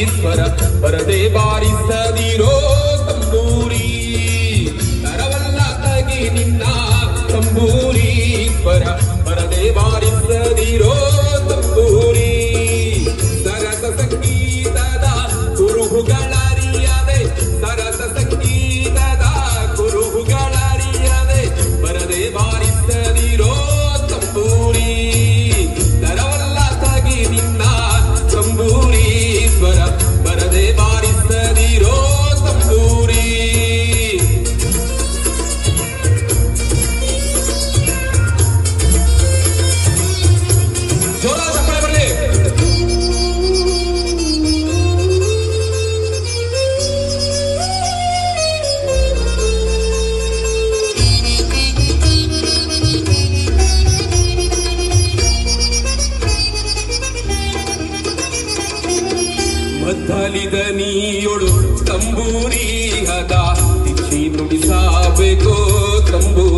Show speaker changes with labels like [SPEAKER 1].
[SPEAKER 1] ಈಶ್ವರ ಬರದೆ ಬಾರಿಸ ಮದ್ದಲಿದ ನೀಯೊಳು ತಂಬೂರಿ ಹದ. ದಿಕ್ಷಿ ನುಡಿಸಬೇಕು ತಂಬೂರಿ